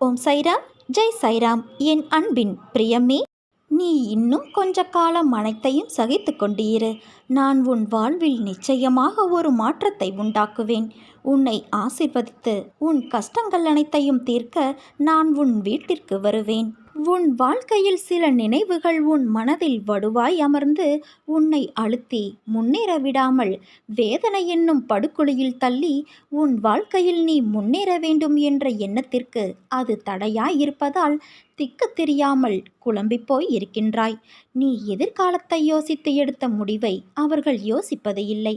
ஓம் சைராம் ஜெய் சைராம். என் அன்பின் பிரியமே நீ இன்னும் கொஞ்ச காலம் அனைத்தையும் சகித்து கொண்டிரு. நான் உன் வாழ்வில் நிச்சயமாக ஒரு மாற்றத்தை உண்டாக்குவேன். உன்னை ஆசிர்வதித்து உன் கஷ்டங்கள் அனைத்தையும் தீர்க்க நான் உன் வீட்டிற்கு வருவேன். உன் வாழ்க்கையில் சில நினைவுகள் உன் மனதில் வடுவாய் அமர்ந்து உன்னை அழுத்தி முன்னேற விடாமல் வேதனை என்னும் படுகொலியில் தள்ளி உன் வாழ்க்கையில் நீ முன்னேற வேண்டும் என்ற எண்ணத்திற்கு அது தடையாய் இருப்பதால் திக்கு தெரியாமல் குழம்பிப்போய் இருக்கின்றாய். நீ எதிர்காலத்தை யோசித்து எடுத்த முடிவை அவர்கள் யோசிப்பது இல்லை.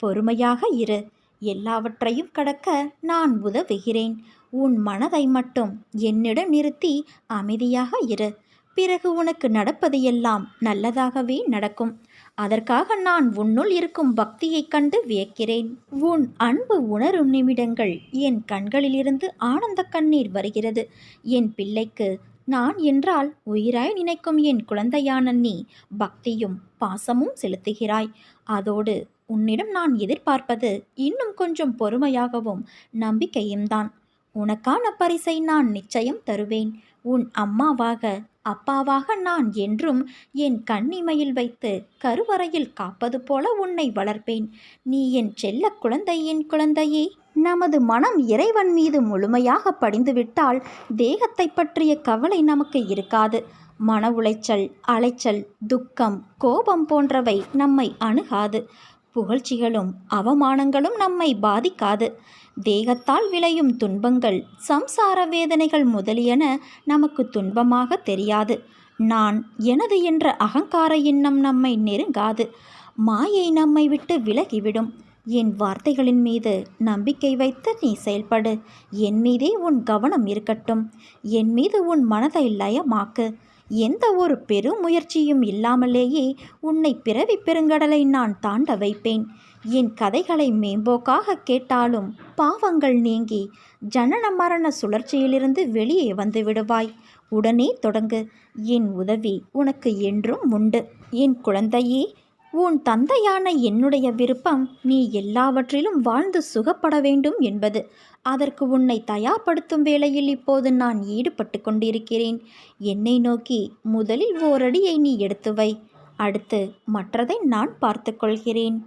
பொறுமையாக இரு. எல்லாவற்றையும் கடக்க நான் உதவுகிறேன். உன் மனதை மட்டும் என்னிடம் நிறுத்தி அமைதியாக இரு. பிறகு உனக்கு நடப்பது எல்லாம் நல்லதாகவே நடக்கும். அதற்காக நான் உன்னுள் இருக்கும் பக்தியைக் கண்டு வியக்கிறேன். உன் அன்பு உணரும் நிமிடங்கள் என் கண்களிலிருந்து ஆனந்த கண்ணீர் வருகிறது. என் பிள்ளைக்கு நான் என்றால் உயிராய் நினைக்கும் என் குழந்தையான நீ பக்தியும் பாசமும் செலுத்துகிறாய். அதோடு உன்னிடம் நான் எதிர்பார்ப்பது இன்னும் கொஞ்சம் பொறுமையாகவும் நம்பிக்கையும் தான். உனக்கான பரிசை நான் நிச்சயம் தருவேன். உன் அம்மாவாக அப்பாவாக நான் என்றும் என் கண்ணிமையில் வைத்து கருவறையில் காப்பது போல உன்னை வளர்ப்பேன். நீ என் செல்ல குழந்தை என் குழந்தையே. நமது மனம் இறைவன் மீது முழுமையாக படிந்துவிட்டால் தேகத்தை பற்றிய கவலை நமக்கு இருக்காது. மன உளைச்சல் அலைச்சல் துக்கம் கோபம் போன்றவை நம்மை அணுகாது. புகழ்ச்சிகளும் அவமானங்களும் நம்மை பாதிக்காது. தேகத்தால் விளையும் துன்பங்கள் சம்சார வேதனைகள் முதலியன நமக்கு துன்பமாக தெரியாது. நான் எனது என்ற அகங்கார எண்ணம் நம்மை நெருங்காது. மாயை நம்மை விட்டு விலகிவிடும். என் வார்த்தைகளின் மீது நம்பிக்கை வைத்து நீ செயல்படு. என் மீதே உன் கவனம் இருக்கட்டும். என் மீது உன் மனதை லயமாக்கு. எந்த ஒரு பெருமுயற்சியும் இல்லாமலேயே உன்னை பிறவி பெருங்கடலை நான் தாண்ட வைப்பேன். என் கதைகளை மேம்போக்காக கேட்டாலும் பாவங்கள் நீங்கி ஜனன மரண சுழற்சியிலிருந்து வெளியே வந்து விடுவாய். உடனே தொடங்கு. என் உதவி உனக்கு என்றும் உண்டு. என் குழந்தையே உன் தந்தையான என்னுடைய விருப்பம் நீ எல்லாவற்றிலும் வாழ்ந்து சுகப்பட வேண்டும் என்பது. அதற்கு உன்னை தயார்படுத்தும் வேளையில் இப்போது நான் ஈடுபட்டு கொண்டிருக்கிறேன். என்னை நோக்கி முதலில் ஓரடியை நீ எடுத்து வை. அடுத்து மற்றதை நான் பார்த்துக்கொள்கிறேன்